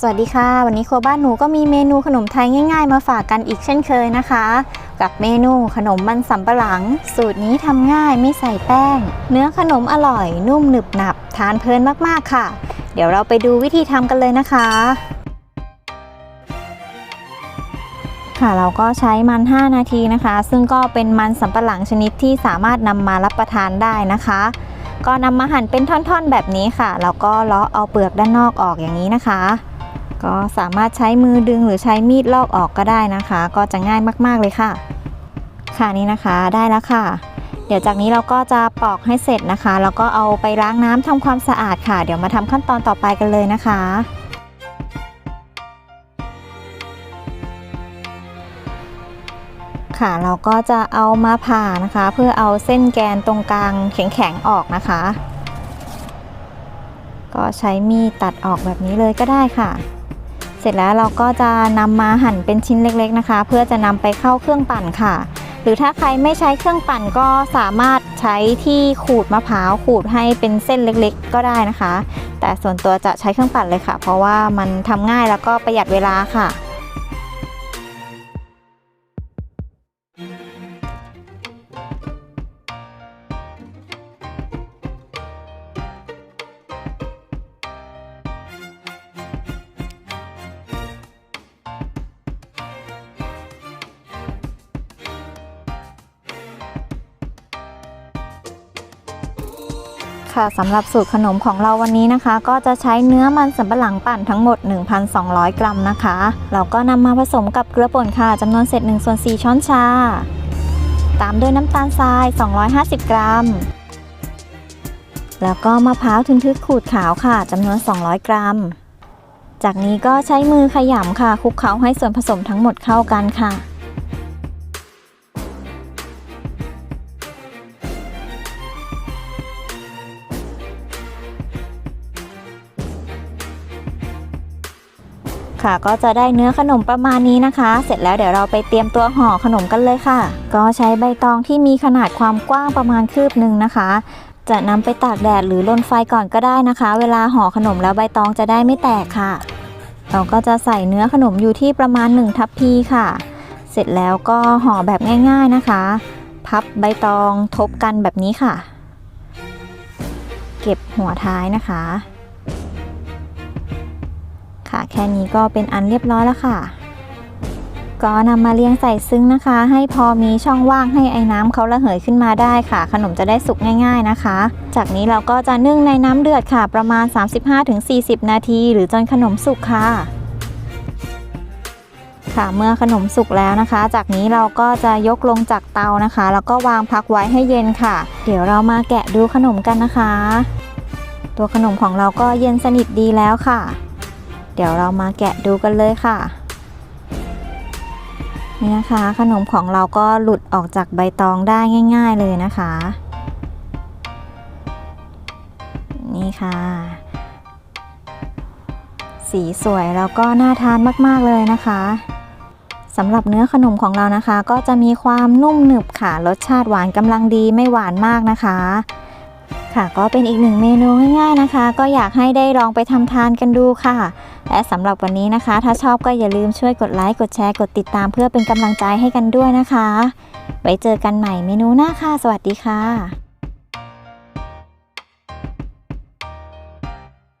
สวัสดีค่ะ วันนี้ครัวบ้านหนูก็มีเมนูขนมไทยง่ายๆ มาฝากกันอีกเช่นเคยนะคะ กับเมนูขนมมันสำปะหลัง สูตรนี้ทำง่ายไม่ใส่แป้ง เนื้อขนมอร่อย นุ่มหนึบหนับ ทานเพลินมากๆค่ะ เดี๋ยวเราไปดูวิธีทำกันเลยนะคะ ค่ะเราก็ใช้มัน 5 นาทีนะคะ ซึ่งก็เป็นมันสำปะหลังชนิดที่สามารถนำมารับประทานได้นะคะก็นำมาหั่นเป็นท่อนๆแบบนี้ค่ะ แล้วก็เลาะเอาเปลือกด้านนอกออกอย่างนี้นะคะ ก็สามารถใช้มือดึงหรือใช้มีดลอกออกก็ได้นะคะ ก็จะง่ายมาก ๆ เลยค่ะ ค่ะนี่นะคะได้แล้วค่ะ เดี๋ยวจากนี้เราก็จะปอกให้เสร็จนะคะ แล้วก็เอาไปล้างน้ำทำความสะอาดค่ะ เดี๋ยวมาทำขั้นตอนต่อไปกันเลยนะคะค่ะเราก็จะเอามาผ่านะคะ เพื่อเอาเส้นแกนตรงกลางแข็งๆออกนะคะ ก็ใช้มีดตัดออกแบบนี้เลยก็ได้ค่ะ สร็จแล้วเราก็จะนำมาหั่นเป็นชิ้นเล็กๆนะคะ เพื่อจะนำไปเข้าเครื่องปั่นค่ะ หรือถ้าใครไม่ใช้เครื่องปั่นก็สามารถใช้ที่ขูดมะพร้าวขูดให้เป็นเส้นเล็กๆ ก็ได้นะคะ แต่ส่วนตัวจะใช้เครื่องปั่นเลยค่ะ เพราะว่ามันทำง่ายแล้วก็ประหยัดเวลาค่ะ ค่ะสำหรับสูตรขนมของเราวันนี้นะคะ ก็จะใช้เนื้อมันสำปะหลังปั่นทั้งหมด 1,200 กรัมนะคะ เราก็นำมาผสมกับเกลือป่นค่ะจำนวนเศษ1ส่วน4ช้อนชา ตามด้วยน้ำตาลทราย 250 กรัม แล้วก็มะพร้าวทึนทึกขูดขาวค่ะจำนวน 200 กรัม จากนี้ก็ใช้มือขยำค่ะคลุกเคล้าให้ส่วนผสมทั้งหมดเข้ากันค่ะ ค่ะ ก็จะได้เนื้อขนมประมาณนี้นะคะ เสร็จแล้วเดี๋ยวเราไปเตรียมตัวห่อขนมกันเลยค่ะ ก็ใช้ใบตองที่มีขนาดความกว้างประมาณคืบหนึ่งนะคะ จะนำไปตากแดดหรือลนไฟก่อนก็ได้นะคะ เวลาห่อขนมแล้วใบตองจะได้ไม่แตกค่ะ เราก็จะใส่เนื้อขนมอยู่ที่ประมาณ1ทัพพีค่ะ เสร็จแล้วก็ห่อแบบง่าย ๆนะคะ พับใบตองทบกันแบบนี้ค่ะ เก็บหัวท้ายนะคะค่ะ แค่นี้ก็เป็นอันเรียบร้อยแล้วค่ะ ก็นำมาเรียงใส่ซึ้งนะคะ ให้พอมีช่องว่างให้ไอ้น้ำเขาระเหยขึ้นมาได้ค่ะ ขนมจะได้สุกง่าย ๆนะคะ จากนี้เราก็จะนึ่งในน้ำเดือดค่ะ ประมาณ 35-40 นาที หรือจนขนมสุกค่ะค่ะเมื่อขนมสุกแล้วนะคะ จากนี้เราก็จะยกลงจากเตานะคะ แล้วก็วางพักไว้ให้เย็นค่ะ เดี๋ยวเรามาแกะดูขนมกันนะคะ ตัวขนมของเราก็เย็นสนิทดีแล้วค่ะ เดี๋ยวเรามาแกะดูกันเลยค่ะ นี่นะคะ ขนมของเราก็หลุดออกจากใบตองได้ง่าย ๆเลยนะคะ นี่ค่ะ สีสวยแล้วก็น่าทานมากๆเลยนะคะสำหรับเนื้อขนมของเรานะคะ ก็จะมีความนุ่มหนึบค่ะ รสชาติหวานกำลังดีไม่หวานมากนะคะ ค่ะก็เป็นอีกหนึ่งเมนูง่ายๆนะคะ ก็อยากให้ได้ลองไปทำทานกันดูค่ะ และสำหรับวันนี้นะคะ ถ้าชอบก็อย่าลืมช่วยกดไลค์กดแชร์กดติดตามเพื่อเป็นกำลังใจให้กันด้วยนะคะ ไว้เจอกันใหม่เมนูหน้าค่ะ สวัสดีค่ะ